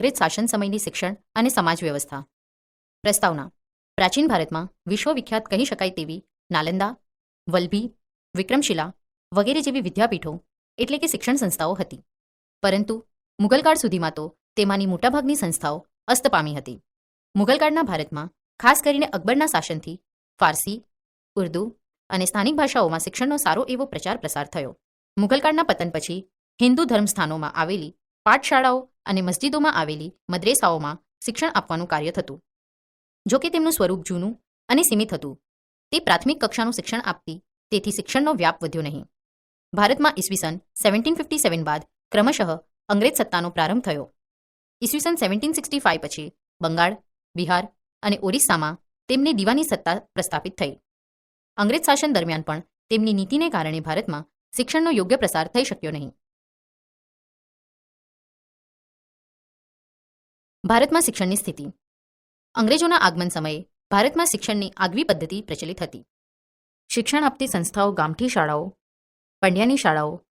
અંગ્રેજ શાસન સમયની શિક્ષણ અને સમાજ વ્યવસ્થા. પ્રસ્તાવના. પ્રાચીન ભારતમાં વિશ્વવિખ્યાત કહી શકાય તેવી નાલંદા, વલભી, વિક્રમશિલા વગેરે જેવી વિદ્યાપીઠો એટલે કે શિક્ષણ સંસ્થાઓ હતી. પરંતુ મુગલકાળ સુધીમાં તો તેમાંની મોટાભાગની સંસ્થાઓ અસ્ત પામી હતી મુગલકાળના ભારતમાં ખાસ કરીને અકબરના શાસનથી ફારસી, ઉર્દૂ અને સ્થાનિક ભાષાઓમાં શિક્ષણનો સારો એવો પ્રચાર પ્રસાર થયો મુગલકાળના પતન પછી હિન્દુ ધર્મસ્થાનોમાં આવેલી પાઠશાળાઓ અને મસ્જિદોમાં આવેલી મદ્રેસાઓમાં શિક્ષણ આપવાનું કાર્ય થતું. જો કે તેમનું સ્વરૂપ જૂનું અને સીમિત હતું. તે પ્રાથમિક કક્ષાનું શિક્ષણ આપતી, તેથી શિક્ષણનો વ્યાપ વધ્યો નહીં. ભારતમાં ઈસવીસન સેવન્ટીન ફિફ્ટી સેવન બાદ ક્રમશઃ અંગ્રેજ સત્તાનો પ્રારંભ થયો. ઈસવીસન સેવન્ટીન સિક્સટી ફાઇવ પછી બંગાળ, બિહાર અને ઓરિસ્સામાં તેમને દીવાની સત્તા પ્રસ્થાપિત થઈ. અંગ્રેજ શાસન દરમિયાન પણ તેમની નીતિને કારણે ભારતમાં શિક્ષણનો યોગ્ય પ્રસાર થઈ શક્યો નહીં. ભારતમાં શિક્ષણની સ્થિતિ. અંગ્રેજોના આગમન સમયે ભારતમાં શિક્ષણની આગવી પદ્ધતિ પ્રચલિત હતી. શિક્ષણ આપતી સંસ્થાઓ ગામઠી શાળાઓ, પંડ્યાની શાળાઓ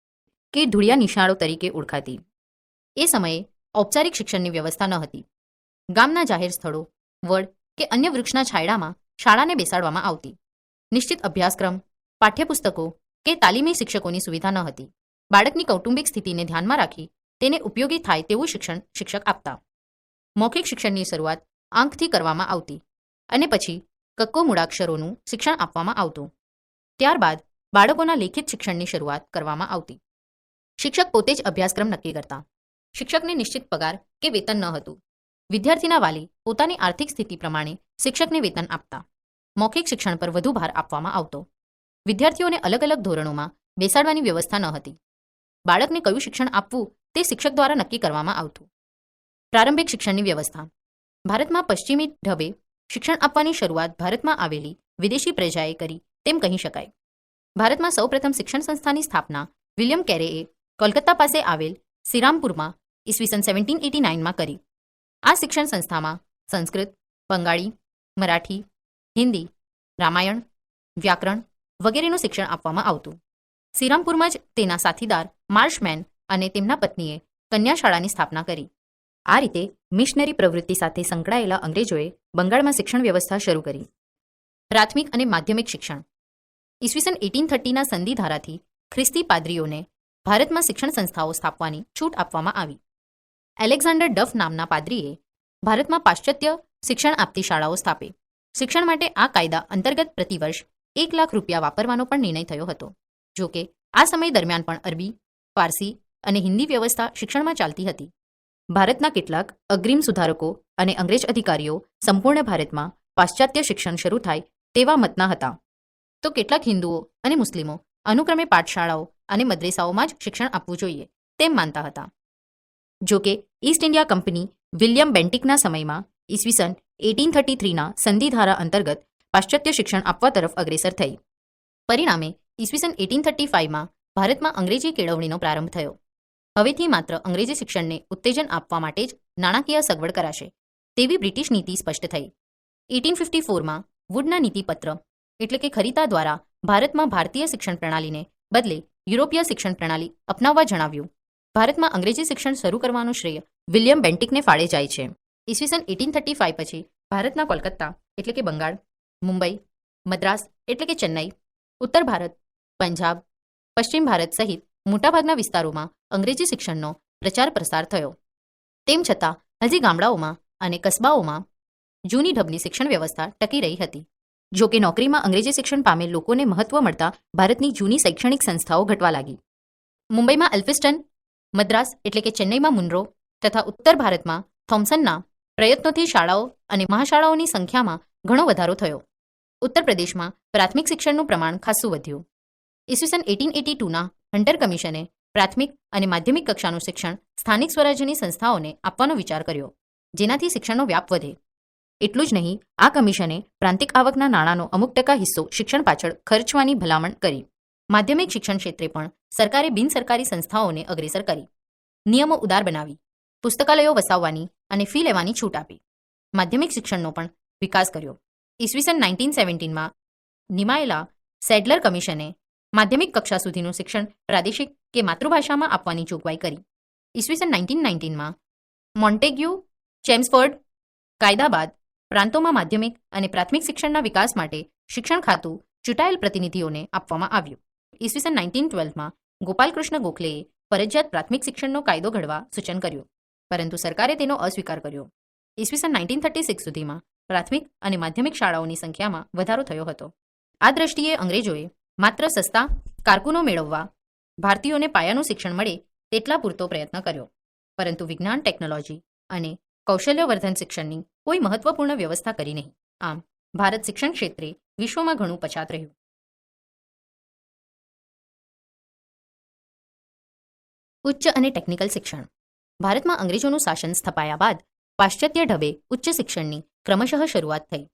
કે ધૂળિયા નિશાળો તરીકે ઓળખાતી. એ સમયે ઔપચારિક શિક્ષણની વ્યવસ્થા ન હતી. ગામના જાહેર સ્થળો, વડ કે અન્ય વૃક્ષના છાંયડામાં શાળાને બેસાડવામાં આવતી. નિશ્ચિત અભ્યાસક્રમ, પાઠ્યપુસ્તકો કે તાલીમી શિક્ષકોની સુવિધા ન હતી. બાળકની કૌટુંબિક સ્થિતિને ધ્યાનમાં રાખી તેને ઉપયોગી થાય તેવું શિક્ષણ શિક્ષક આપતા. મૌખિક શિક્ષણની શરૂઆત આંખથી કરવામાં આવતી અને પછી કક્કો મૂળાક્ષરોનું શિક્ષણ આપવામાં આવતું. ત્યારબાદ બાળકોના લેખિત શિક્ષણની શરૂઆત કરવામાં આવતી. શિક્ષક પોતે જ અભ્યાસક્રમ નક્કી કરતા. શિક્ષકને નિશ્ચિત પગાર કે વેતન ન હતું. વિદ્યાર્થીના વાલી પોતાની આર્થિક સ્થિતિ પ્રમાણે શિક્ષકને વેતન આપતા. મૌખિક શિક્ષણ પર વધુ ભાર આપવામાં આવતો. વિદ્યાર્થીઓને અલગ અલગ ધોરણોમાં બેસાડવાની વ્યવસ્થા ન હતી. બાળકને કયું શિક્ષણ આપવું તે શિક્ષક દ્વારા નક્કી કરવામાં આવતું. પ્રારંભિક શિક્ષણની વ્યવસ્થા. ભારતમાં પશ્ચિમી ઢબે શિક્ષણ આપવાની શરૂઆત ભારતમાં આવેલી વિદેશી પ્રજાએ કરી, તેમ કહી શકાય. ભારતમાં સૌપ્રથમ શિક્ષણ સંસ્થાની સ્થાપના વિલિયમ કેરેએ કોલકાતા પાસે આવેલ સિરામપુરમાં ઈસવીસન સેવન્ટીન એટી નાઇનમાં કરી. આ શિક્ષણ સંસ્થામાં સંસ્કૃત, બંગાળી, મરાઠી, હિન્દી, રામાયણ, વ્યાકરણ વગેરેનું શિક્ષણ આપવામાં આવતું. સિરામપુરમાં જ તેના સાથીદાર માર્શમેન અને તેમના પત્નીએ કન્યાશાળાની સ્થાપના કરી. આ રીતે મિશનરી પ્રવૃત્તિ સાથે સંકળાયેલા અંગ્રેજોએ બંગાળમાં શિક્ષણ વ્યવસ્થા શરૂ કરી. પ્રાથમિક અને માધ્યમિક શિક્ષણ. ઈસવીસન એટીન થર્ટીના સંધિ ધારાથી ખ્રિસ્તી પાદરીઓને ભારતમાં શિક્ષણ સંસ્થાઓ સ્થાપવાની છૂટ આપવામાં આવી. એલેક્ઝાન્ડર ડફ નામના પાદરીએ ભારતમાં પાશ્ચાત્ય શિક્ષણ આપતી શાળાઓ સ્થાપે. શિક્ષણ માટે આ કાયદા અંતર્ગત પ્રતિવર્ષ એક લાખ રૂપિયા વાપરવાનો પણ નિર્ણય થયો હતો. જો કે આ સમય દરમિયાન પણ અરબી, ફારસી અને હિન્દી વ્યવસ્થા શિક્ષણમાં ચાલતી હતી. ભારતના કેટલાક અગ્રીમ સુધારકો અને અંગ્રેજ અધિકારીઓ સંપૂર્ણ ભારતમાં પાશ્ચાત્ય શિક્ષણ શરૂ થાય તેવા મતના હતા. તો કેટલાક હિન્દુઓ અને મુસ્લિમો અનુક્રમે પાઠશાળાઓ અને મદ્રેસાઓમાં જ શિક્ષણ આપવું જોઈએ તેમ માનતા હતા. જો કે ઈસ્ટ ઇન્ડિયા કંપની વિલિયમ બેન્ટિકના સમયમાં ઈસવીસન એટીન થર્ટી થ્રીના સંધિધારા અંતર્ગત પાશ્ચાત્ય શિક્ષણ આપવા તરફ અગ્રેસર થઈ. પરિણામે ઈસવીસન એટીન થર્ટી ફાઇવમાં ભારતમાં અંગ્રેજી કેળવણીનો પ્રારંભ થયો. હવેથી માત્ર અંગ્રેજી શિક્ષણને ઉત્તેજન આપવા માટે જ નાણાકીય સગવડ કરાશે, તેવી બ્રિટિશ નીતિ સ્પષ્ટ થઈ. એટીન ફિફ્ટી ફોરમાં વુડના નીતિપત્ર એટલે કે ખરીતા દ્વારા ભારતમાં ભારતીય શિક્ષણ પ્રણાલીને બદલે યુરોપીય શિક્ષણ પ્રણાલી અપનાવવા જણાવ્યું. ભારતમાં અંગ્રેજી શિક્ષણ શરૂ કરવાનું શ્રેય વિલિયમ બેન્ટિકને ફાળે જાય છે. ઈસવીસન એટીન થર્ટી ફાઇવ પછી ભારતના કોલકાતા એટલે કે બંગાળ, મુંબઈ, મદ્રાસ એટલે કે ચેન્નઈ, ઉત્તર ભારત, પંજાબ, પશ્ચિમ ભારત સહિત મોટાભાગના વિસ્તારોમાં અંગ્રેજી શિક્ષણનો પ્રચાર પ્રસાર થયો. તેમ છતાં, હજી ગામડાઓમાં અને કસ્બાઓમાં જૂની ઢબની શિક્ષણ વ્યવસ્થા ટકી રહી હતી. જો કે નોકરીમાં અંગ્રેજી શિક્ષણ પામેલ લોકોને મહત્વ મળતા ભારતની જૂની શૈક્ષણિક સંસ્થાઓ ઘટવા લાગી. મુંબઈમાં એલ્ફિસ્ટન મદ્રાસ એટલે કે ચેન્નઈમાં મુનરો તથા ઉત્તર ભારતમાં થોમ્સનના પ્રયત્નોથી શાળાઓ અને મહાશાળાઓની સંખ્યામાં ઘણો વધારો થયો. ઉત્તર પ્રદેશમાં પ્રાથમિક શિક્ષણનું પ્રમાણ ખાસ્સું વધ્યું. ઈસવીસન એટીન એટી ટુના હન્ટર કમિશને પ્રાથમિક અને માધ્યમિક કક્ષાનું શિક્ષણ સ્થાનિક સ્વરાજ્યની સંસ્થાઓને આપવાનો વિચાર કર્યો, જેનાથી શિક્ષણનો વ્યાપ વધે. એટલું જ નહીં, આ કમિશને પ્રાંતિક આવકના નાણાંનો અમુક ટકા હિસ્સો શિક્ષણ પાછળ ખર્ચવાની ભલામણ કરી. માધ્યમિક શિક્ષણ ક્ષેત્રે પણ સરકારે બિનસરકારી સંસ્થાઓને અગ્રેસર કરી. નિયમો ઉદાર બનાવી, પુસ્તકાલયો વસાવવાની અને ફી લેવાની છૂટ આપી. માધ્યમિક શિક્ષણનો પણ વિકાસ કર્યો. ઈસવીસન નાઇન્ટીન સેવન્ટીનમાં નિમાયેલા સેડલર કમિશને માધ્યમિક કક્ષા સુધીનું શિક્ષણ પ્રાદેશિક કે માતૃભાષામાં આપવાની જોગવાઈ કરી. ઈસવીસન નાઇન્ટીન નાઇન્ટીનમાં મોન્ટેગ્યુ, ચેમ્સફર્ડ કાયદા બાદ પ્રાંતોમાં માધ્યમિક અને પ્રાથમિક શિક્ષણના વિકાસ માટે શિક્ષણ ખાતું ચૂંટાયેલ પ્રતિનિધિઓને આપવામાં આવ્યું. ઈસવીસન નાઇન્ટીન ટ્વેલ્વમાં ગોપાલકૃષ્ણ ગોખલેએ ફરજિયાત પ્રાથમિક શિક્ષણનો કાયદો ઘડવા સૂચન કર્યું, પરંતુ સરકારે તેનો અસ્વીકાર કર્યો. ઈસવીસન નાઇન્ટીન થર્ટી સિક્સ સુધીમાં પ્રાથમિક અને માધ્યમિક શાળાઓની સંખ્યામાં વધારો થયો હતો. આ દ્રષ્ટિએ અંગ્રેજોએ માત્ર સસ્તા કારકુનો મેળવવા ભારતીયોને પાયાનું શિક્ષણ મળે તેટલા પૂરતો પ્રયત્ન કર્યો. પરંતુ વિજ્ઞાન, ટેકનોલોજી અને કૌશલ્યવર્ધન શિક્ષણની કોઈ મહત્વપૂર્ણ વ્યવસ્થા કરી નહીં. આમ, ભારત શિક્ષણ ક્ષેત્રે વિશ્વમાં ઘણું પછાત રહ્યું. ઉચ્ચ અને ટેકનિકલ શિક્ષણ. ભારતમાં અંગ્રેજોનું શાસન સ્થપાયા બાદ પાશ્ચાત્ય ઢબે ઉચ્ચ શિક્ષણની ક્રમશઃ શરૂઆત થઈ.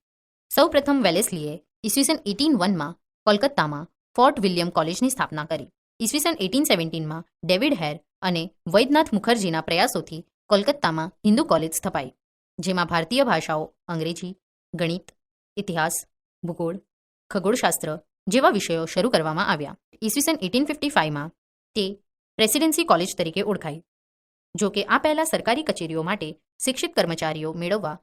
સૌપ્રથમ વેલેસ્લીએ ઈસવીસન એટીન વનમાં કોલકાતામાં ફોર્ટ વિલિયમ કોલેજની સ્થાપના કરી. ઈસવીસન એટીન સેવન્ટીનમાં ડેવિડ હેર અને વૈદ્યનાથ મુખર્જીના પ્રયાસોથી કોલકાતામાં હિન્દુ કોલેજ સ્થપાઈ, જેમાં ભારતીય ભાષાઓ અંગ્રેજી, ગણિત, ઇતિહાસ, ભૂગોળ, ખગોળશાસ્ત્ર જેવા વિષયો શરૂ કરવામાં આવ્યા. ઈસવીસન એટીન ફિફ્ટી ફાઇવમાં તે પ્રેસિડેન્સી કોલેજ તરીકે ઓળખાઈ, જો કે આ પહેલા સરકારી કચેરીઓ માટે શિક્ષિત કર્મચારીઓ મેળવવા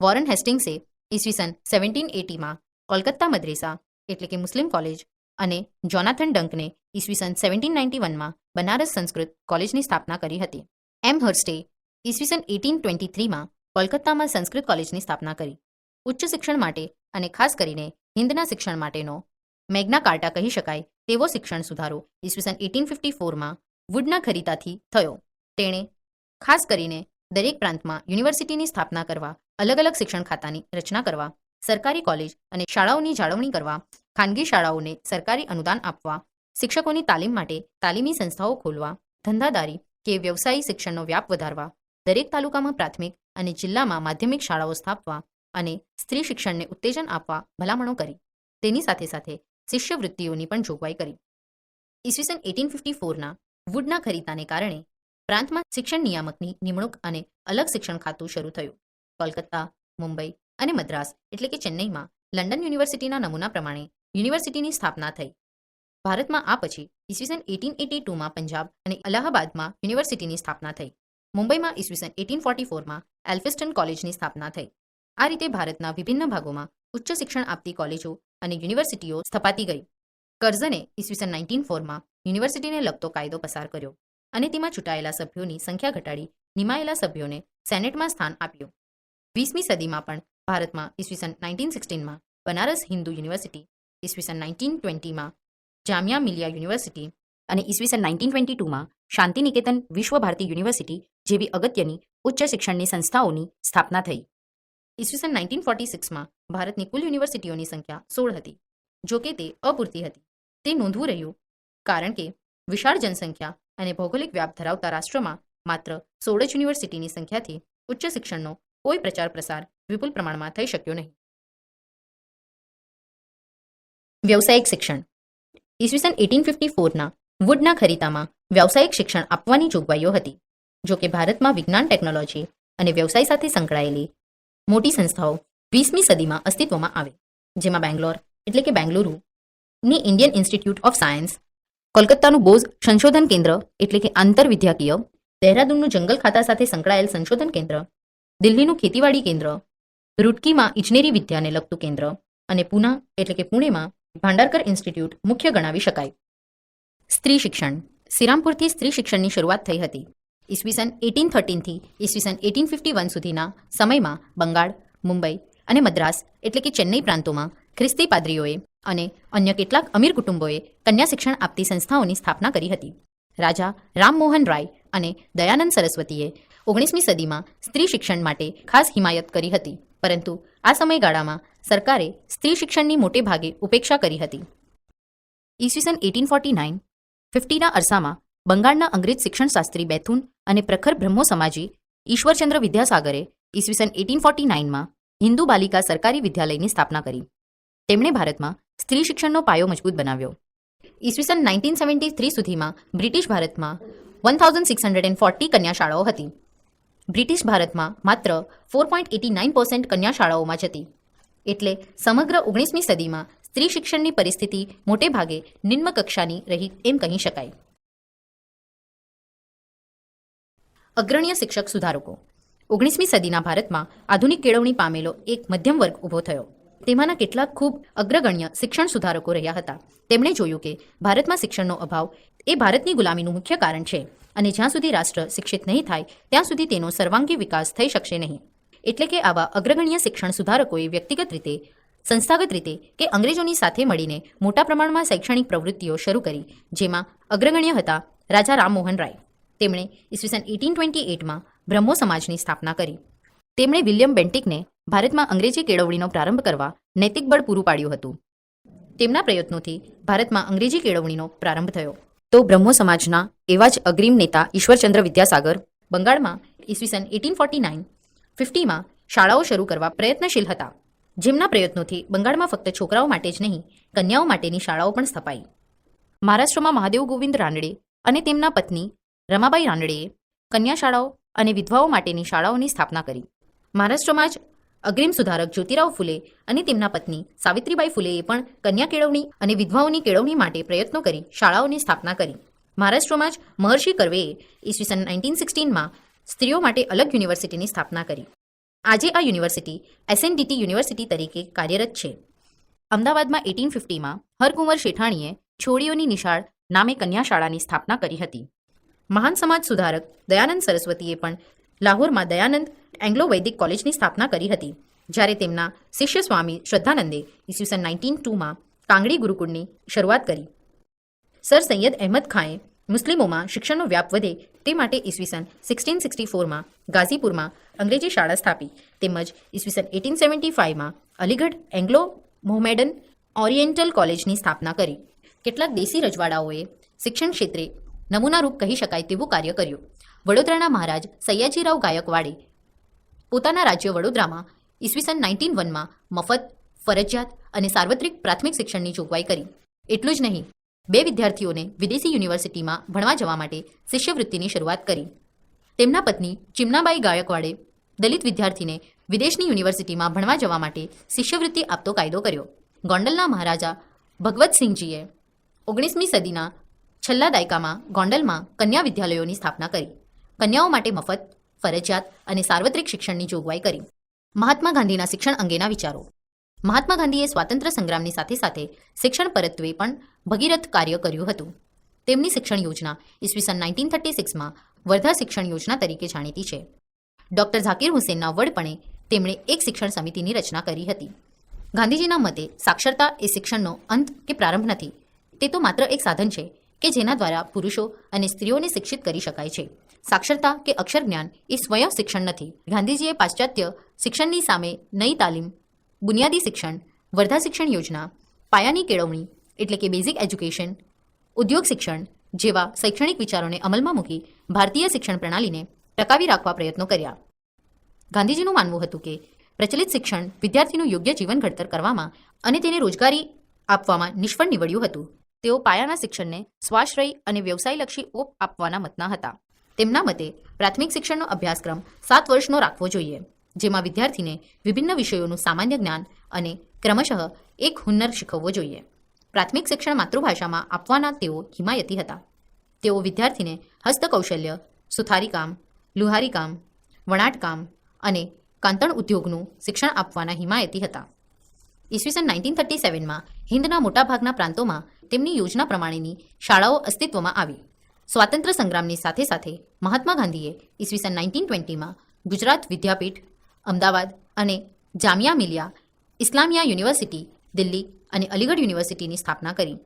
વોરન હેસ્ટિંગ્સે ઈસવીસન સેવન્ટીન એટીમાં કોલકાતા મદ્રેસા એટલે કે મુસ્લિમ કોલેજ અને જોનાથન ડંકને ઈસવીસન સેવન્ટીન નાઇન્ટી વનમાં બનારસ સંસ્કૃત કોલેજની સ્થાપના કરી હતી. એમ હર્સ્ટે ઈસવીસન એટીન ટ્વેન્ટી થ્રીમાં કોલકાતામાં સંસ્કૃત કોલેજની સ્થાપના કરી. ઉચ્ચ શિક્ષણ માટે અને ખાસ કરીને હિન્દના શિક્ષણ માટેનો મેગ્ના કાર્ટા કહી શકાય તેવો શિક્ષણ સુધારો ઈસવીસન એટીન ફિફ્ટી ફોરમાં વુડના ખરીદાથી થયો. તેણે ખાસ કરીને દરેક પ્રાંતમાં યુનિવર્સિટીની સ્થાપના કરવા અલગ અલગ શિક્ષણ ખાતાની રચના કરવા, સરકારી કોલેજ અને શાળાઓની જાળવણી કરવા ખાનગી શાળાઓને સરકારી અનુદાન આપવા, શિક્ષકોની તાલીમ માટે તાલીમી સંસ્થાઓ ખોલવા, ધંધાદારી કે વ્યવસાયી શિક્ષણનો વ્યાપ વધારવા, દરેક તાલુકામાં પ્રાથમિક અને જિલ્લામાં માધ્યમિક શાળાઓ સ્થાપવા અને સ્ત્રી શિક્ષણને ઉત્તેજન આપવા ભલામણો કરી. તેની સાથે સાથે શિષ્યવૃત્તિઓની પણ જોગવાઈ કરી. ઈસવીસન એટીન ફિફ્ટી ફોરના વુડના ખરીદાને કારણે પ્રાંતમાં શિક્ષણ નિયામકની નિમણૂક અને અલગ શિક્ષણ ખાતું શરૂ થયું. કોલકાતા, મુંબઈ અને મદ્રાસ એટલે કે ચેન્નઈમાં લંડન યુનિવર્સિટીના નમૂના પ્રમાણે યુનિવર્સિટીની સ્થાપના થઈ. ભારતમાં આ પછી ઈસવીસન એટીન એટી ટુમાં પંજાબ અને અલ્હાબાદમાં યુનિવર્સિટીની સ્થાપના થઈ. મુંબઈમાં ઈસવીસન એટીન ફોર્ટી ફોરમાં એલ્ફિસ્ટન કોલેજની સ્થાપના થઈ. આ રીતે ભારતના વિભિન્ન ભાગોમાં ઉચ્ચ શિક્ષણ આપતી કોલેજો અને યુનિવર્સિટીઓ સ્થપાતી ગઈ. કર્ઝને ઈસવીસન નાઇન્ટીન ફોરમાં યુનિવર્સિટીને લગતો કાયદો પસાર કર્યો અને તેમાં ચૂંટાયેલા સભ્યોની સંખ્યા ઘટાડી નિમાયેલા સભ્યોને સેનેટમાં સ્થાન આપ્યું. વીસમી સદીમાં પણ ભારતમાં ઈસવીસન નાઇન્ટીન સિક્સટીનમાં બનારસ હિન્દુ યુનિવર્સિટી ઈસવીસન નાઇન્ટીન ટ્વેન્ટીમાં જામિયા મિલિયા યુનિવર્સિટી અને ઈસવીસન નાઇન્ટીન ટ્વેન્ટી ટુમાં શાંતિનિકેતન વિશ્વ યુનિવર્સિટી જેવી અગત્યની ઉચ્ચ શિક્ષણની સંસ્થાઓની સ્થાપના થઈ. ઈસવીસન નાઇન્ટીન ફોર્ટી સિક્સમાં ભારતની કુલ યુનિવર્સિટીઓની સંખ્યા સોળ હતી, જો કે તે અપૂરતી હતી. તે નોંધવું રહ્યું, કારણ કે વિશાળ જનસંખ્યા અને ભૌગોલિક વ્યાપ ધરાવતા રાષ્ટ્રમાં માત્ર સોળ જ યુનિવર્સિટીની સંખ્યાથી ઉચ્ચ શિક્ષણનો કોઈ પ્રચાર પ્રસાર વિપુલ પ્રમાણમાં થઈ શક્યો નહીં. વ્યવસાયિક શિક્ષણ. ઈસવીસન એટીન ફિફ્ટી ફોરના વુડના ખરીદામાં વ્યવસાયિક શિક્ષણ આપવાની જોગવાઈઓ હતી. જો કે ભારતમાં વિજ્ઞાન ટેકનોલોજી અને વ્યવસાય સાથે સંકળાયેલી મોટી સંસ્થાઓ વીસમી સદીમાં અસ્તિત્વમાં આવે, જેમાં બેંગ્લોર એટલે કે બેંગલુરુ ની ઇન્ડિયન ઇન્સ્ટિટ્યૂટ ઓફ સાયન્સ, કોલકાતાનું બોઝ સંશોધન કેન્દ્ર એટલે કે આંતરવિદ્યાકીય, દહેરાદૂનનું જંગલ ખાતા સાથે સંકળાયેલ સંશોધન કેન્દ્ર, દિલ્હીનું ખેતીવાડી કેન્દ્ર, રૂટકીમાં ઇજનેરી વિદ્યાને લગતું કેન્દ્ર અને પુના એટલે કે પુણેમાં ભાંડારકર ઇન્સ્ટિટ્યૂટ મુખ્ય ગણાવી શકાય. સ્ત્રી શિક્ષણ. શ્રીરામપુરથી સ્ત્રી શિક્ષણની શરૂઆત થઈ હતી. ઈસવીસન એટીન થર્ટીનથી ઈસવીસન એટીન ફિફ્ટી વન સુધીના સમયમાં બંગાળ, મુંબઈ અને મદ્રાસ એટલે કે ચેન્નઈ પ્રાંતોમાં ખ્રિસ્તી પાદરીઓએ અને અન્ય કેટલાક અમીર કુટુંબોએ કન્યા શિક્ષણ આપતી સંસ્થાઓની સ્થાપના કરી હતી. રાજા રામમોહન રાય અને દયાનંદ સરસ્વતીએ ઓગણીસમી સદીમાં સ્ત્રી શિક્ષણ માટે ખાસ હિમાયત કરી હતી. પરંતુ આ સમયગાળામાં સરકારે સ્ત્રી શિક્ષણની મોટે ભાગે ઉપેક્ષા કરી હતી. ઈસવીસન એટીન ફોર્ટી નાઇન, ફિફ્ટીના અરસામાં બંગાળના અંગ્રેજ શિક્ષણશાસ્ત્રી બેથુન અને પ્રખર બ્રહ્મો સમાજી ઈશ્વરચંદ્ર વિદ્યાસાગરે ઈસવીસન એટીન ફોર્ટી નાઇનમાં હિન્દુ બાલિકા સરકારી વિદ્યાલયની સ્થાપના કરી. તેમણે ભારતમાં સ્ત્રી શિક્ષણનો પાયો મજબૂત બનાવ્યો. ઈસવીસન નાઇન્ટીન સેવન્ટી થ્રી સુધીમાં બ્રિટિશ ભારતમાં one thousand six hundred and forty કન્યા શાળાઓ હતી. બ્રિટિશ ભારતમાં માત્ર four point eighty nine percent કન્યા શાળાઓમાં જ હતી. એટલે સમગ્ર ઓગણીસમી સદીમાં સ્ત્રી શિક્ષણની પરિસ્થિતિ મોટે ભાગે નિમ્ન કક્ષાની રહી એમ કહી શકાય. અગ્રણીય શિક્ષક સુધારકો. ઓગણીસમી સદીના ભારતમાં આધુનિક કેળવણી પામેલો એક મધ્યમ વર્ગ ઊભો થયો. તેમાંના કેટલાક ખૂબ અગ્રગણ્ય શિક્ષણ સુધારકો રહ્યા હતા. તેમણે જોયું કે ભારતમાં શિક્ષણનો અભાવ એ ભારતની ગુલામીનું મુખ્ય કારણ છે અને જ્યાં સુધી રાષ્ટ્ર શિક્ષિત નહીં થાય, ત્યાં સુધી તેનો સર્વાંગી વિકાસ થઈ શકશે નહીં. એટલે કે આવા અગ્રગણ્ય શિક્ષણ સુધારકોએ વ્યક્તિગત રીતે, સંસ્થાગત રીતે કે અંગ્રેજોની સાથે મળીને મોટા પ્રમાણમાં શૈક્ષણિક પ્રવૃત્તિઓ શરૂ કરી, જેમાં અગ્રગણ્ય હતા રાજા રામમોહન રાય. તેમણે ઈસવીસન એટીન ટ્વેન્ટી એટમાં બ્રહ્મો સમાજની સ્થાપના કરી. તેમણે વિલિયમ બેન્ટિકને ભારતમાં અંગ્રેજી કેળવણીનો પ્રારંભ કરવા નૈતિક બળ પૂરું પાડ્યું હતું. તેમના પ્રયત્નોથી ભારતમાં અંગ્રેજી કેળવણીનો પ્રારંભ થયો. તો બ્રહ્મો સમાજના એવા જ અગ્રીમ નેતા ઈશ્વરચંદ્ર વિદ્યાસાગર, બંગાળમાં ઈસવીસન એટીન ફોર્ટી નાઇન ફિફ્ટીમાં શાળાઓ શરૂ કરવા પ્રયત્નશીલ હતા. જેમના પ્રયત્નોથી બંગાળમાં ફક્ત છોકરાઓ માટે જ નહીં, કન્યાઓ માટેની શાળાઓ પણ સ્થપાઈ. મહારાષ્ટ્રમાં મહાદેવ ગોવિંદ રાનડે અને તેમના પત્ની રમાબાઈ રાનડેએ કન્યા શાળાઓ અને વિધવાઓ માટેની શાળાઓની સ્થાપના કરી. મહારાષ્ટ્રમાં જ અગ્રીમ સુધારક જ્યોતિરાવ ફુલે અને તેમના પત્ની સાવિત્રીબાઈ ફુલેએ પણ કન્યા કેળવણી અને વિધવાઓની કેળવણી માટે પ્રયત્નો કરી શાળાઓની સ્થાપના કરી. મહારાષ્ટ્રમાં જ મહર્ષિ કરવેએ ઈસવીસન નાઇન્ટીન સિક્સટીનમાં સ્ત્રીઓ માટે અલગ યુનિવર્સિટીની સ્થાપના કરી. આજે આ યુનિવર્સિટી એસએનડીટી યુનિવર્સિટી તરીકે કાર્યરત છે. અમદાવાદમાં એટીન ફિફ્ટીમાં હરકુંવર શેઠાણીએ છોડીઓની નિશાળ નામે કન્યા શાળાની સ્થાપના કરી હતી. મહાન સમાજ સુધારક દયાનંદ સરસ્વતીએ પણ લાહોરમાં દયાનંદ એંગ્લો વૈદિક કોલેજની સ્થાપના કરી હતી, જ્યારે તેમના શિષ્ય સ્વામી શ્રદ્ધાનંદે ઈસવીસન નાઇન્ટીન ટુમાં કાંગડી ગુરુકુળની શરૂઆત કરી. સર સૈયદ અહેમદ ખાંએ મુસ્લિમોમાં શિક્ષણનો વ્યાપ વધે તે માટે ઈસવીસન સિક્સટીન સિક્સટી ફોરમાં ગાઝીપુરમાં અંગ્રેજી શાળા સ્થાપી. તેમજ ઈસવીસન એટીન સેવન્ટી ફાઇવમાં અલીગઢ એંગ્લો મોહમેડન ઓરિએન્ટલ કોલેજની સ્થાપના કરી. કેટલાક દેશી રજવાડાઓએ શિક્ષણ ક્ષેત્રે નમૂનારૂપ કહી શકાય તેવું કાર્ય કર્યું. વડોદરાના મહારાજ સયાજીરાવ ગાયકવાડે પોતાના રાજ્ય વડોદરામાં ઈસવીસન નાઇન્ટીન વનમાં મફત ફરજિયાત અને સાર્વત્રિક પ્રાથમિક શિક્ષણની જોગવાઈ કરી. એટલું જ નહીં બે વિદ્યાર્થીઓને વિદેશી યુનિવર્સિટીમાં ભણવા જવા માટે શિષ્યવૃત્તિની શરૂઆત કરી. તેમના પત્ની ચિમનાબાઈ ગાયકવાડે દલિત વિદ્યાર્થીને વિદેશની યુનિવર્સિટીમાં ભણવા જવા માટે શિષ્યવૃત્તિ આપતો કાયદો કર્યો. ગોંડલના મહારાજા ભગવતસિંહજીએ ઓગણીસમી સદીના છેલ્લા દાયકામાં ગોંડલમાં કન્યા વિદ્યાલયોની સ્થાપના કરી. કન્યાઓ માટે મફત, ફરજિયાત અને સાર્વત્રિક શિક્ષણની જોગવાઈ કરી. મહાત્મા ગાંધીના શિક્ષણ અંગેના વિચારો. મહાત્મા ગાંધીએ સ્વાતંત્ર્ય સંગ્રામની સાથે સાથે શિક્ષણ પરત્વે પણ ભગીરથ કાર્ય કર્યું હતું. તેમની શિક્ષણ યોજના ઈસવીસન નાઇન્ટીન થર્ટી સિક્સમાં વર્ધા શિક્ષણ યોજના તરીકે જાણીતી છે. ડોક્ટર ઝાકીર હુસેનના વડપણે તેમણે એક શિક્ષણ સમિતિની રચના કરી હતી. ગાંધીજીના મતે સાક્ષરતા એ શિક્ષણનો અંત કે પ્રારંભ નથી. તે તો માત્ર એક સાધન છે કે જેના દ્વારા પુરુષો અને સ્ત્રીઓને શિક્ષિત કરી શકાય છે. સાક્ષરતા કે અક્ષર જ્ઞાન એ સ્વયં શિક્ષણ નથી. ગાંધીજીએ પાશ્ચાત્ય શિક્ષણની સામે નઈ તાલીમ બુનિયાદી શિક્ષણ, વર્ધા શિક્ષણ યોજના, પાયાની કેળવણી, એટલે કે બેઝિક એજ્યુકેશન ઉદ્યોગ શિક્ષણ જેવા શૈક્ષણિક વિચારોને અમલમાં મૂકી ભારતીય શિક્ષણ પ્રણાલીને ટકાવી રાખવા પ્રયત્નો કર્યા. ગાંધીજીનું માનવું હતું કે પ્રચલિત શિક્ષણ વિદ્યાર્થીનું યોગ્ય જીવન ઘડતર કરવામાં અને તેને રોજગારી આપવામાં નિષ્ફળ નીવડ્યું હતું. તેઓ પાયાના શિક્ષણને સ્વાશ્રય અને વ્યવસાયલક્ષી ઓપ આપવાના મતના હતા. તેમના મતે પ્રાથમિક શિક્ષણનો અભ્યાસક્રમ સાત વર્ષનો રાખવો જોઈએ. જેમાં વિદ્યાર્થીને વિભિન્ન વિષયોનું સામાન્ય જ્ઞાન અને ક્રમશઃ એક હુન્નર શીખવવો જોઈએ. પ્રાથમિક શિક્ષણ માતૃભાષામાં આપવાના તેઓ હિમાયતી હતા. તેઓ વિદ્યાર્થીને હસ્તકૌશલ્ય, સુથારીકામ, લુહારીકામ, વણાટકામ અને કાંતણ ઉદ્યોગનું શિક્ષણ આપવાના હિમાયતી હતા. ઈસવીસન નાઇન્ટીન થર્ટી સેવનમાં હિન્દના મોટાભાગના પ્રાંતોમાં તેમની યોજના પ્રમાણેની શાળાઓ અસ્તિત્વમાં આવી. સ્વાતંત્ર્ય સંગ્રામની સાથે સાથે મહાત્મા ગાંધીએ ઈસવીસન નાઇન્ટીન ટ્વેન્ટીમાં ગુજરાત વિદ્યાપીઠ અમદાવાદ અને જામિયા મિલિયા, ઇસ્લામિયા યુનિવર્સિટી, દિલ્હી અને અલીગઢ યુનિવર્સિટીની સ્થાપના કરી.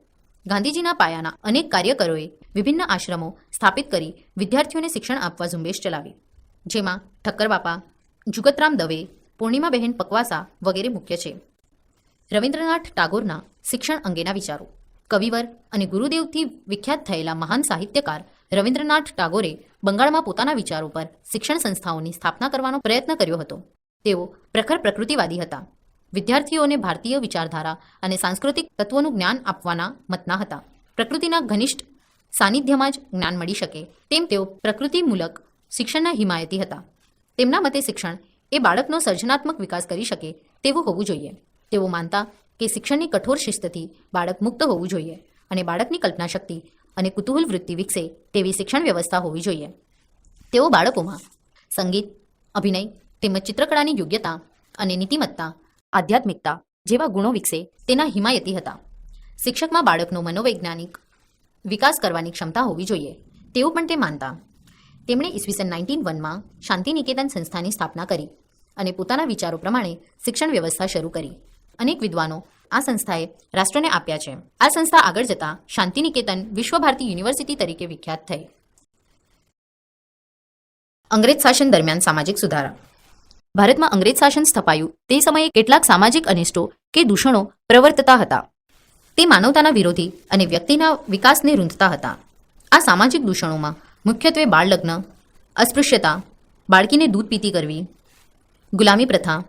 ગાંધીજીના પાયાના અનેક કાર્યકરોએ વિભિન્ન આશ્રમો સ્થાપિત કરી વિદ્યાર્થીઓને શિક્ષણ આપવા ઝુંબેશ ચલાવી. જેમાં ઠક્કરબાપા જુગતરામ દવે પૂર્ણિમાબહેન પકવાસા વગેરે મુખ્ય છે. રવિન્દ્રનાથ ટાગોરના શિક્ષણ અંગેના વિચારો. કવિવર અને ગુરુદેવથી વિખ્યાત થયેલા મહાન સાહિત્યકાર રવિન્દ્રનાથ ટાગોરે બંગાળમાં પોતાના વિચારો પર શિક્ષણ સંસ્થાઓની સ્થાપના કરવાનો પ્રયત્ન કર્યો હતો. તેઓ પ્રખર પ્રકૃતિવાદી હતા. વિદ્યાર્થીઓને ભારતીય વિચારધારા અને સાંસ્કૃતિક તત્વોનું જ્ઞાન આપવાના મતના હતા. પ્રકૃતિના ઘનિષ્ઠ સાનિધ્યમાં જ જ્ઞાન મળી શકે તેમ તેઓ પ્રકૃતિમૂલક શિક્ષણના હિમાયતી હતા. તેમના મતે શિક્ષણ એ બાળકનો સર્જનાત્મક વિકાસ કરી શકે તેવું હોવું જોઈએ. તેઓ માનતા કે શિક્ષણની કઠોર શિસ્તથી બાળક મુક્ત હોવું જોઈએ અને બાળકની કલ્પના શક્તિ અને કુતૂહલ વૃત્તિ વિકસે તેવી શિક્ષણ વ્યવસ્થા હોવી જોઈએ. તેઓ બાળકોમાં સંગીત, અભિનય તેમજ ચિત્રકળાની યોગ્યતા અને નીતિમત્તા, આધ્યાત્મિકતા જેવા ગુણો વિકસે તેના હિમાયતી હતા. શિક્ષકમાં બાળકનો મનોવૈજ્ઞાનિક વિકાસ કરવાની ક્ષમતા હોવી જોઈએ, તેવું પણ તે માનતા. તેમણે ઈસવીસન નાઇન્ટીન વનમાં શાંતિનિકેતન સંસ્થાની સ્થાપના કરી અને પોતાના વિચારો પ્રમાણે શિક્ષણ વ્યવસ્થા શરૂ કરી. અનેક વિદ્વાનો આ સંસ્થાએ રાષ્ટ્રને આપ્યા છે. આ સંસ્થા આગળ જતા શાંતિનિકેતન વિશ્વભારતી યુનિવર્સિટી તરીકે વિખ્યાત થઈ. અંગ્રેજ શાસન દરમિયાન સામાજિક સુધારા ભારતમાં અંગ્રેજ શાસન સ્થપાયું. તે સમયે કેટલાક સામાજિક અનિષ્ટો કે દૂષણો પ્રવર્તતા હતા. તે માનવતાના વિરોધી અને વ્યક્તિના વિકાસને રૂંધતા હતા. આ સામાજિક દૂષણોમાં મુખ્યત્વે બાળ લગ્ન અસ્પૃશ્યતા, બાળકીને દૂધ પીતી કરવી, ગુલામી પ્રથા,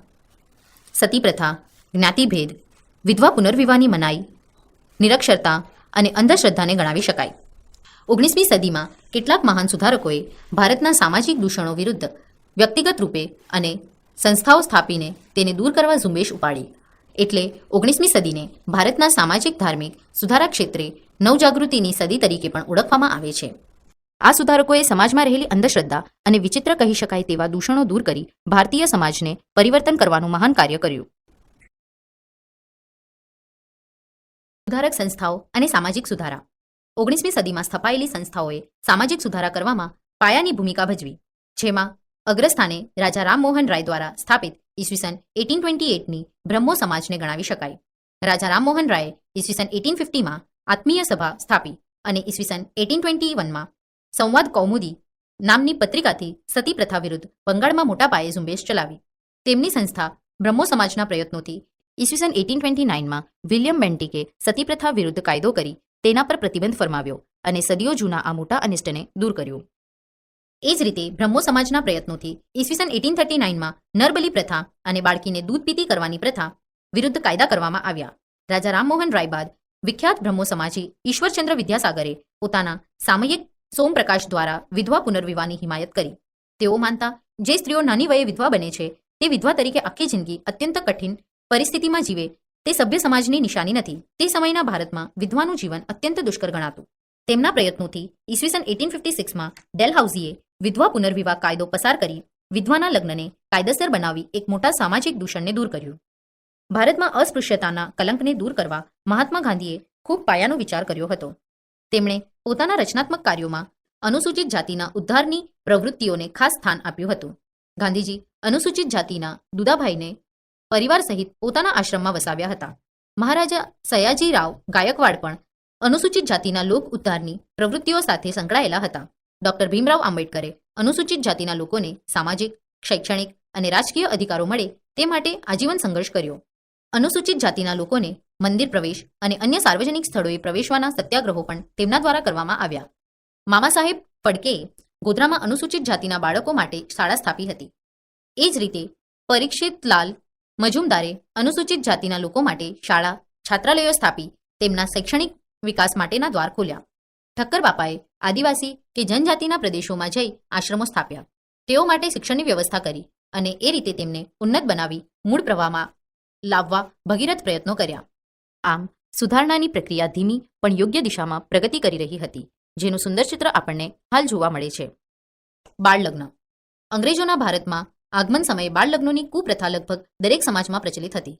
સતી પ્રથા, જ્ઞાતિભેદ, વિધવા પુનર્વિવાહની મનાઈ, નિરક્ષરતા અને અંધશ્રદ્ધાને ગણાવી શકાય. ઓગણીસમી સદીમાં કેટલાક મહાન સુધારકોએ ભારતના સામાજિક દૂષણો વિરુદ્ધ વ્યક્તિગત રૂપે અને સંસ્થાઓ સ્થાપીને તેને દૂર કરવા ઝુંબેશ ઉપાડી. એટલે ઓગણીસમી સદીને ભારતના સામાજિક, ધાર્મિક, સુધારા ક્ષેત્રે નવજાગૃતિની સદી તરીકે પણ ઓળખવામાં આવે છે. આ સુધારકોએ સમાજમાં રહેલી અંધશ્રદ્ધા અને વિચિત્ર કહી શકાય તેવા દૂષણો દૂર કરી ભારતીય સમાજને પરિવર્તન કરવાનું મહાન કાર્ય કર્યું. સુધારક સંસ્થાઓ અને સામાજિક સુધારા. ઓગણીસમી સદીમાં સ્થપાયેલી સંસ્થાઓએ સામાજિક સુધારા કરવામાં પાયાની ભૂમિકા ભજવી, જેમાં અગ્રસ્થાને રાજા રામમોહન રાય દ્વારા સ્થાપિત ઈસવીસન એટીન ટ્વેન્ટી એટની બ્રહ્મો સમાજને ગણાવી શકાય. રાજા રામમોહન રાયે ઈસવીસન એટીન ફિફ્ટીમાં આત્મીય સભા સ્થાપી અને ઈસવીસન એટીન ટ્વેન્ટી વનમાં સંવાદ કૌમુદી નામની પત્રિકાથી સતી પ્રથા વિરુદ્ધ બંગાળમાં મોટા પાયે ઝુંબેશ ચલાવી. તેમની સંસ્થા બ્રહ્મો સમાજના પ્રયત્નોથી ઈસવીસન એટીન ટ્વેન્ટી નાઇનમાં વિલિયમ બેન્ટિકે સતી પ્રથા વિરુદ્ધ કાયદો કરી તેના પર પ્રતિબંધ ફરમાવ્યો અને સદીઓ જૂના આ મોટા અનિષ્ટને દૂર કર્યું. એ જ રીતે બ્રહ્મો સમાજના પ્રયત્નોથી ઈસવીસન એટીન થર્ટી નાઇનમાં નરબલી પ્રથા અને બાળકીને દૂધ પીતી કરવાની પ્રથા વિરુદ્ધ કાયદા કરવામાં આવ્યા. રાજા રામમોહન રાય બાદ વિખ્યાત બ્રહ્મો સમાજી ઈશ્વરચંદ્ર વિદ્યાસાગરે પોતાના સામયિક સોમપ્રકાશ દ્વારા વિધવા પુનર્વિવાહની હિમાયત કરી. તેઓ માનતા જે સ્ત્રીઓ નાની વયે વિધવા બને છે તે વિધવા તરીકે આખી જિંદગી અત્યંત કઠિન પરિસ્થિતિમાં જીવે તે સભ્ય સમાજની નિશાની નથી. તે સમયના ભારતમાં વિધવાનું જીવન અત્યંત દુષ્કર ગણાતું. તેમના પ્રયત્નોથી ઈસવીસન એટીન ફિફ્ટી સિક્સમાં ડેલહાઉસીએ વિધવા પુનર્વિવાહ કાયદો પસાર કરી વિધવાના લગ્નને કાયદેસર બનાવી એક મોટા સામાજિક દૂષણને દૂર કર્યું. ભારતમાં અસ્પૃશ્યતાના કલંકને દૂર કરવા મહાત્મા ગાંધીએ ખૂબ પાયાનો વિચાર કર્યો હતો. તેમણે પોતાના રચનાત્મક કાર્યોમાં અનુસૂચિત જાતિના ઉદ્ધારની પ્રવૃત્તિઓને ખાસ સ્થાન આપ્યું હતું. ગાંધીજી અનુસૂચિત જાતિના દુદાભાઈને પરિવાર સહિત પોતાના આશ્રમમાં વસાવ્યા હતા. મહારાજા સયાજી રાવ ગાયકવાડ પણ અનુસૂચિત જાતિના લોક ઉદ્ધારની પ્રવૃત્તિઓ સાથે સંકળાયેલા હતા. ડોક્ટર ભીમરાવ આંબેડકરે અનુસૂચિત જાતિના લોકોને સામાજિક, શૈક્ષણિક અને રાજકીય અધિકારો મળે તે માટે આજીવન સંઘર્ષ કર્યો. અનુસૂચિત જાતિના લોકોને મંદિર પ્રવેશ અને અન્ય સાર્વજનિક સ્થળોએ પ્રવેશવાના સત્યાગ્રહો પણ તેમના દ્વારા કરવામાં આવ્યા. મામા સાહેબ ફડકેએ ગોધરામાં અનુસૂચિત જાતિના બાળકો માટે શાળા સ્થાપી હતી. એ જ રીતે પરીક્ષિત લાલ મજુમદારે અનુસૂચિત જાતિના લોકો માટે શાળા, છાત્રાલયો સ્થાપી તેમના શૈક્ષણિક વિકાસ માટેના દ્વાર ખોલ્યા. ઠક્કર બાપાએ આદિવાસી કે જનજાતિના પ્રદેશોમાં જઈ આશ્રમો સ્થાપ્યા. તેઓ માટે શિક્ષણની વ્યવસ્થા કરી અને એ રીતે તેમને ઉન્નત બનાવી મૂળ પ્રવાહમાં લાવવા ભગીરથ પ્રયત્નો કર્યા. આમ, સુધારણાની પ્રક્રિયા ધીમી પણ યોગ્ય દિશામાં પ્રગતિ કરી રહી હતી, જેનું સુંદર ચિત્ર આપણને હાલ જોવા મળે છે. બાળ લગ્ન અંગ્રેજોના ભારતમાં આગમન સમયે બાળ લગ્નોની કુપ્રથા લગભગ દરેક સમાજમાં પ્રચલિત હતી.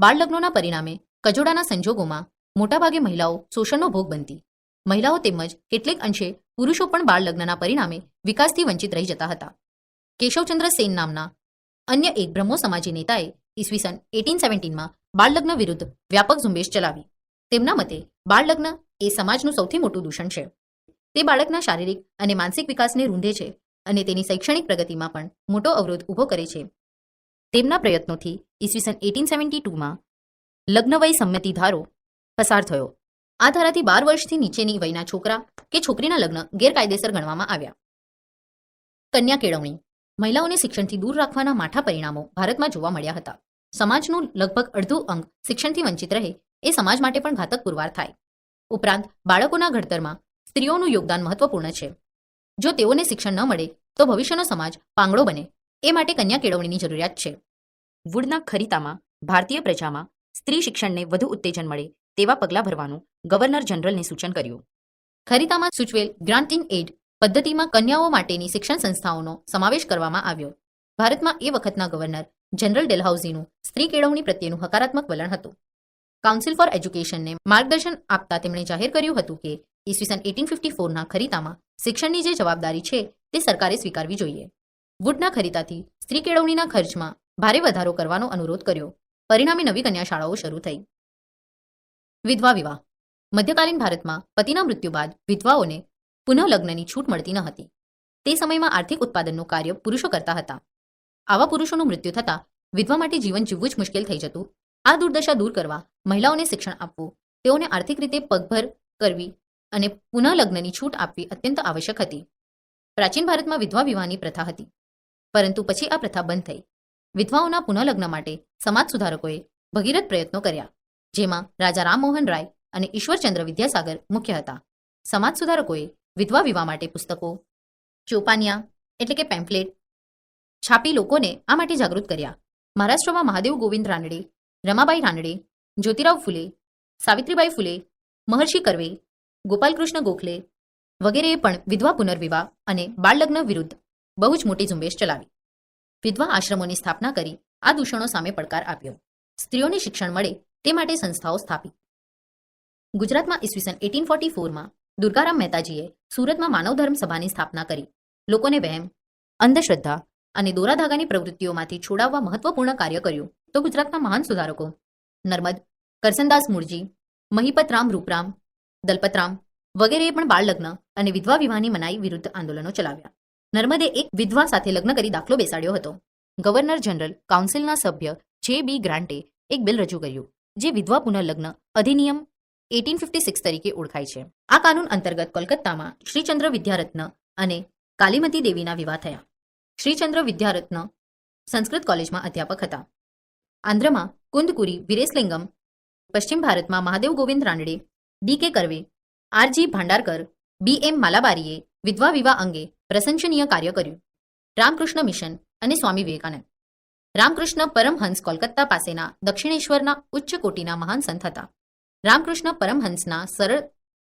બાળ લગ્નોના પરિણામે કજોડાના સંજોગોમાં મોટાભાગે મહિલાઓ શોષણનો ભોગ બનતી. મહિલાઓ તેમજ કેટલેક અંશે પુરુષો પણ બાળ લગ્નના પરિણામે વિકાસથી વંચિત રહી જતા હતા. કેશવચંદ્ર સેન નામના અન્ય એક બ્રહ્મો સમાજી નેતાએ ઈસવીસન એટીન સેવન્ટીનમાં બાળ લગ્ન વિરુદ્ધ વ્યાપક ઝુંબેશ ચલાવી. તેમના મતે બાળ લગ્ન એ સમાજનું સૌથી મોટું દૂષણ છે. તે બાળકના શારીરિક અને માનસિક વિકાસને રૂંધે છે અને તેની શૈક્ષણિક પ્રગતિમાં પણ મોટો અવરોધ ઊભો કરે છે. તેમના પ્રયત્નોથી ઈસવીસન એટીન સેવન્ટી ટુમાં લગ્નવય સંમતિ ધારો પસાર થયો. આ ધારાથી બાર વર્ષથી નીચેની વયના છોકરા કે છોકરીના લગ્ન ગેરકાયદેસર ગણવામાં આવ્યા. કન્યા કેળવણી. મહિલાઓને શિક્ષણથી દૂર રાખવાના માઠા પરિણામો ભારતમાં જોવા મળ્યા હતા. સમાજનું લગભગ અડધું અંગ શિક્ષણથી વંચિત રહે એ સમાજ માટે પણ ઘાતક પુરવાર થાય. ઉપરાંત, બાળકોના ઘડતરમાં સ્ત્રીઓનું યોગદાન મહત્વપૂર્ણ છે. જો તેઓને શિક્ષણ ન મળે, તો ભવિષ્યનો સમાજ પાંગળો બને. એ માટે કન્યા કેળવણીની જરૂરિયાત છે. વુડના ખરીતામાં ભારતીય પ્રજામાં સ્ત્રી શિક્ષણને વધુ ઉત્તેજન મળે તેવા પગલાં ભરવાનું ગવર્નર જનરલને સૂચન કર્યું. ખરીતામાં સૂચવેલ ગ્રાન્ટ ઇન એડ પદ્ધતિમાં કન્યાઓ માટેની શિક્ષણ સંસ્થાઓનો સમાવેશ કરવામાં આવ્યો. ભારતમાં એ વખતના ગવર્નર જનરલ ડેલહાઉઝીનું સ્ત્રી કેળવણી પ્રત્યેનું હકારાત્મક વલણ હતું. કાઉન્સિલ ફોર એજ્યુકેશનને માર્ગદર્શન આપતા તેમણે જાહેર કર્યું હતું કે ઈસવીસન એટીન ફિફ્ટી ફોરના ખરીતામાં શિક્ષણની જે જવાબદારી છે તે સરકારે સ્વીકારવી જોઈએ. વુડના ખરીતાથી સ્ત્રી કેળવણીના ખર્ચમાં ભારે વધારો કરવાનો અનુરોધ કર્યો. પરિણામે નવી કન્યા શાળાઓ શરૂ થઈ. વિધવા વિવાહ. મધ્યકાલીન ભારતમાં પતિના મૃત્યુ બાદ વિધવાઓને પુનઃલગ્નની છૂટ મળતી ન હતી. તે સમયમાં આર્થિક ઉત્પાદનનું કાર્ય પુરુષો કરતા હતા. આવા પુરુષોનું મૃત્યુ થતાં વિધવા માટે જીવન જીવવું જ મુશ્કેલ થઈ જતું. આ દુર્દશા દૂર કરવા મહિલાઓને શિક્ષણ આપવું, તેઓને આર્થિક રીતે પગભર કરવી અને પુનઃલગ્નની છૂટ આપવી અત્યંત આવશ્યક હતી. પ્રાચીન ભારતમાં વિધવા વિવાહની પ્રથા હતી. પરંતુ પછી આ પ્રથા બંધ થઈ. વિધવાઓના પુનઃલગ્ન માટે સમાજ સુધારકોએ ભગીરથ પ્રયત્નો કર્યા. જેમાં રાજા રામમોહન રાય અને ઈશ્વરચંદ્ર વિદ્યાસાગર મુખ્ય હતા. સમાજ સુધારકોએ વિધવા વિવાહ માટે પુસ્તકો, ચોપાનિયા એટલે કે પેમ્ફલેટ છાપી લોકોને આ માટે જાગૃત કર્યા. મહારાષ્ટ્રમાં મહાદેવ ગોવિંદ રાનડે, રમાબાઈ રાનડે, જ્યોતિરાવ ફુલે, સાવિત્રીબાઈ ફુલે, મહર્ષિ કરવે, ગોપાલકૃષ્ણ ગોખલે વગેરેએ પણ વિધવા પુનર્વિવાહ અને બાળલગ્ન વિરુદ્ધ બહુ જ મોટી ઝુંબેશ ચલાવી. વિધવા આશ્રમોની સ્થાપના કરી આ દૂષણો સામે પડકાર આપ્યો. સ્ત્રીઓને શિક્ષણ મળે તે માટે સંસ્થાઓ સ્થાપી. ગુજરાતમાં ઈસવીસન એટીન ફોર્ટી ફોરમાં દુર્ગારામ મહેતાજીએ સુરતમાં માનવ ધર્મ સભાની સ્થાપના કરી. લોકોને વહેમ, અંધશ્રદ્ધા અને દોરાધાગાની પ્રવૃત્તિઓમાંથી છોડાવવા મહત્વપૂર્ણ કાર્ય કર્યું. તો ગુજરાતના મહાન સુધારકો નર્મદ, કરસનદાસ મૂળજી, મહિપતરામ રૂપરામ, દલપતરામ વગેરેએ પણ બાળ લગ્ન અને વિધવા વિવાહની મનાઈ વિરુદ્ધ આંદોલનો ચલાવ્યા. નર્મદે એક વિધવા સાથે લગ્ન કરી દાખલો બેસાડ્યો હતો. ગવર્નર જનરલ કાઉન્સિલના સભ્ય જે બી ગ્રાન્ટે એક બિલ રજૂ કર્યું. જે વિધવા પુનઃલગ્ન અધિનિયમ એટીન ફિફ્ટી સિક્સ તરીકે ઓળખાય છે. આ કાનૂન અંતર્ગત કોલકાતામાં શ્રીચંદ્ર વિદ્યારત્ન અને કાલીમતી દેવીના વિવાહ થયા. શ્રીચંદ્ર વિદ્યારત્ન સંસ્કૃત કોલેજમાં અધ્યાપક હતા. આંધ્રમાં કુંદકુરી વિરેસલિંગમ પશ્ચિમ ભારતમાં મહાદેવ ગોવિંદ રાનડે, ડી કે કરવે આરજી ભાંડારકર, બી એમ માલાબારીએ વિધવા વિવાહ અંગે પ્રશંસનીય કાર્ય કર્યું. રામકૃષ્ણ મિશન અને સ્વામી વિવેકાનંદ. રામકૃષ્ણ પરમહંસ કોલકાતા પાસેના દક્ષિણેશ્વરના ઉચ્ચ કોટીના મહાન સંત હતા. રામકૃષ્ણ પરમહંસના સરળ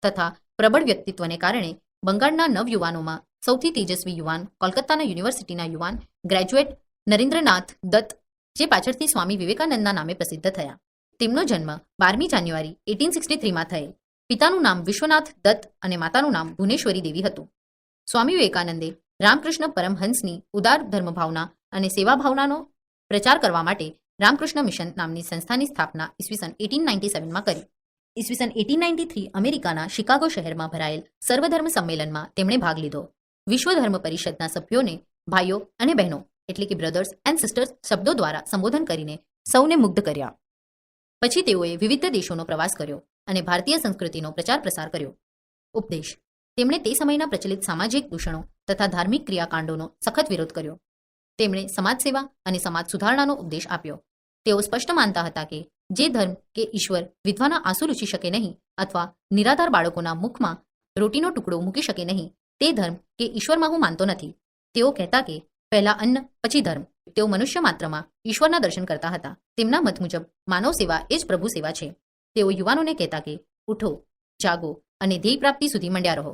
તથા પ્રબળ વ્યક્તિત્વને કારણે બંગાળના નવયુવાનોમાં સૌથી તેજસ્વી યુવાન, કોલકાતાના યુનિવર્સિટીના યુવાન, ગ્રેજ્યુએટ નરેન્દ્રનાથ દત્ત, જે પાછળથી સ્વામી વિવેકાનંદના નામે પ્રસિદ્ધ થયા. તેમનો જન્મ બારમી જાન્યુઆરી એટીન સિક્સટી થ્રીમાં થયેલ. પિતાનું નામ વિશ્વનાથ દત્ત અને માતાનું નામ ભુવનેશ્વરી દેવી હતું. સ્વામી વિવેકાનંદે રામકૃષ્ણ પરમહંસની ઉદાર ધર્મભાવના અને સેવાભાવનાનો પ્રચાર કરવા માટે રામકૃષ્ણ મિશન નામની સંસ્થાની સ્થાપના ઈસવીસન એટીન નાઇન્ટી સેવનમાં કરી. ઈસવીસન એટીન નાઇન્ટી થ્રી અમેરિકાના શિકાગો શહેરમાં ભરાયેલ સર્વધર્મ સંમેલનમાં તેમણે ભાગ લીધો. વિશ્વ ધર્મ પરિષદના સભ્યોને ભાઈઓ અને બહેનો, એટલે કે બ્રધર્સ એન્ડ સિસ્ટર્સ શબ્દો દ્વારા સંબોધન કરીને સૌને મુગ્ધ કર્યા. પછી તેઓએ વિવિધ દેશોનો પ્રવાસ કર્યો અને ભારતીય સંસ્કૃતિનો પ્રચાર પ્રસાર કર્યો. ઉપદેશ, તેમણે તે સમયના પ્રચલિત સામાજિક દૂષણો તથા ધાર્મિક ક્રિયાકાંડોનો સખત વિરોધ કર્યો. તેમણે સમાજ સેવા અને સમાજ સુધારણાનો ઉપદેશ આપ્યો. તેઓ સ્પષ્ટ માનતા હતા કે જે ધર્મ કે ઈશ્વર વિધવાના આંસુ રૂચી શકે નહીં અથવા નિરાધાર બાળકોના મુખમાં રોટીનો ટુકડો મૂકી શકે નહીં, તે ધર્મ કે ઈશ્વરમાં હું માનતો નથી. તેઓ કહેતા કે પહેલા અન્ન, પછી ધર્મ. તેઓ મનુષ્ય માત્રમાં ઈશ્વરના દર્શન કરતા હતા. તેમના મત મુજબ માનવ સેવા એ જ પ્રભુ સેવા છે. તેઓ યુવાનોને કહેતા કે ઉઠો, જાગો અને ધ્યેય પ્રાપ્તિ સુધી મંડ્યા રહો.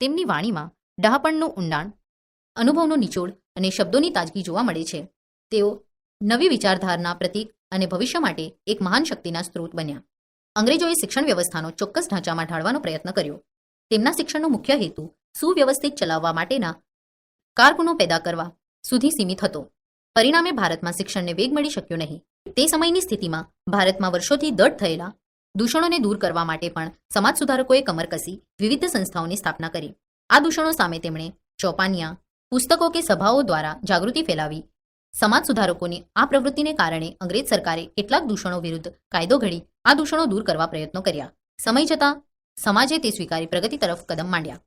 તેમની વાણીમાં ડહાપણનું ઊંડાણ, અનુભવનો નિચોડ અને શબ્દોની તાજગી જોવા મળે છે. તેઓ નવી વિચારધારના પ્રતીક અને ભવિષ્ય માટે એક મહાન શક્તિના સ્ત્રોત બન્યા. અંગ્રેજોએ શિક્ષણ વ્યવસ્થાનો ચોક્કસ ઢાંચામાં ઢાળવાનો પ્રયત્ન કર્યો. તેમના શિક્ષણનો મુખ્ય હેતુ સુવ્યવસ્થિત ચલાવવા માટેના કારકુનો પેદા કરવા સુધી સીમિત હતો. પરિણામે ભારતમાં શિક્ષણને વેગ મળી શક્યો નહીં. તે સમયની સ્થિતિમાં ભારતમાં વર્ષોથી દઢ થયેલા દૂષણોને દૂર કરવા માટે પણ સમાજ સુધારકોએ કમર કસી વિવિધ સંસ્થાઓની સ્થાપના કરી. આ દૂષણો સામે તેમણે ચોપાનિયા પુસ્તકો કે સભાઓ દ્વારા જાગૃતિ ફેલાવી. સમાજ સુધારકોની આ પ્રવૃત્તિને કારણે અંગ્રેજ સરકારે કેટલાક દૂષણો વિરુદ્ધ કાયદો ઘડી આ દૂષણો દૂર કરવા પ્રયત્નો કર્યા. સમય જતાં સમાજે તે સ્વીકારી પ્રગતિ તરફ કદમ માંડ્યા.